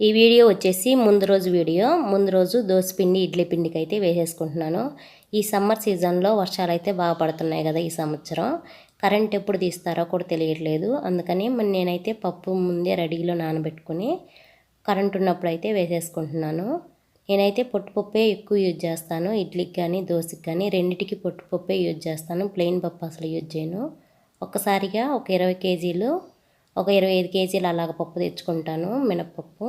ఈ వీడియో వచ్చేసి ముందు రోజు వీడియో. ముందు రోజు దోసపిండి ఇడ్లీ పిండికి అయితే వేసేసుకుంటున్నాను. ఈ సమ్మర్ సీజన్లో వర్షాలు అయితే బాగా పడుతున్నాయి కదా ఈ సంవత్సరం. కరెంట్ ఎప్పుడు తీస్తారో కూడా తెలియట్లేదు. అందుకని నేనైతే పప్పు ముందే రెడీలో నానబెట్టుకుని కరెంట్ ఉన్నప్పుడు అయితే వేసేసుకుంటున్నాను. నేనైతే పొట్టుపప్పే ఎక్కువ యూజ్ చేస్తాను. ఇడ్లీకి కానీ దోశకి కానీ రెండిటికి పొట్టుపప్పే యూజ్ చేస్తాను. ప్లెయిన్ పప్పు అసలు యూజ్ చేయను. ఒక్కసారిగా ఒక ఇరవై కేజీలు ఒక ఇరవై ఐదు కేజీలు అలాగ పప్పు తెచ్చుకుంటాను. మినప్పప్పు.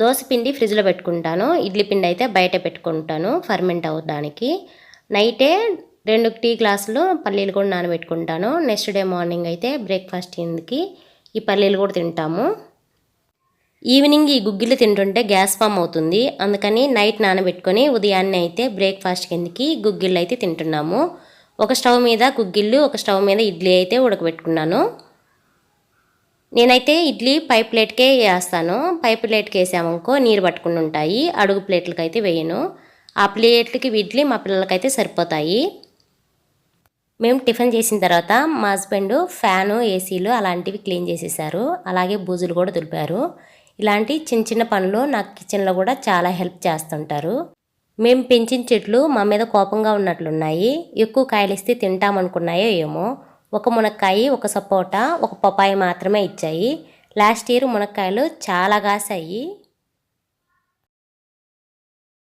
దోశ పిండి ఫ్రిడ్జ్లో పెట్టుకుంటాను. ఇడ్లీ పిండి అయితే బయట పెట్టుకుంటాను ఫర్మెంట్ అవ్వడానికి నైటే రెండు టీ గ్లాసులు పల్లీలు కూడా నానబెట్టుకుంటాను. నెక్స్ట్ డే మార్నింగ్ అయితే బ్రేక్ఫాస్ట్ కిందకి ఈ పల్లీలు కూడా తింటాము. ఈవినింగ్ ఈ గుగ్గిలు తింటుంటే గ్యాస్ ఫామ్ అవుతుంది. అందుకని నైట్ నానబెట్టుకొని ఉదయాన్నే అయితే బ్రేక్ఫాస్ట్ కిందకి గుగ్గిళ్ళు అయితే తింటున్నాము. ఒక స్టవ్ మీద గుగ్గిళ్ళు ఒక స్టవ్ మీద ఇడ్లీ అయితే ఉడకబెట్టుకున్నాను. నేనైతే ఇడ్లీ పై ప్లేట్కే వేస్తాను. పై ప్లేట్కి వేసామనుకో నీరు పట్టుకుని ఉంటాయి. అడుగు ప్లేట్లకి అయితే వేయను. ఆ ప్లేట్లకి ఇడ్లీ మా పిల్లలకైతే సరిపోతాయి. మేము టిఫిన్ చేసిన తర్వాత మా హస్బెండ్ ఫ్యాను ఏసీలు అలాంటివి క్లీన్ చేసేసారు. అలాగే బూజులు కూడా దులిపారు. ఇలాంటి చిన్న చిన్న పనులు నాకు కిచెన్లో కూడా చాలా హెల్ప్ చేస్తుంటారు. మేము పెంచిన చెట్లు మా మీద కోపంగా ఉన్నట్లున్నాయి. ఎక్కువ కాయలు ఇస్తే తింటామనుకున్నాయో ఏమో. ఒక మునక్కాయ ఒక సపోటా ఒక పపాయి మాత్రమే ఇచ్చాయి. లాస్ట్ ఇయర్ మునక్కాయలు చాలా కాసాయి.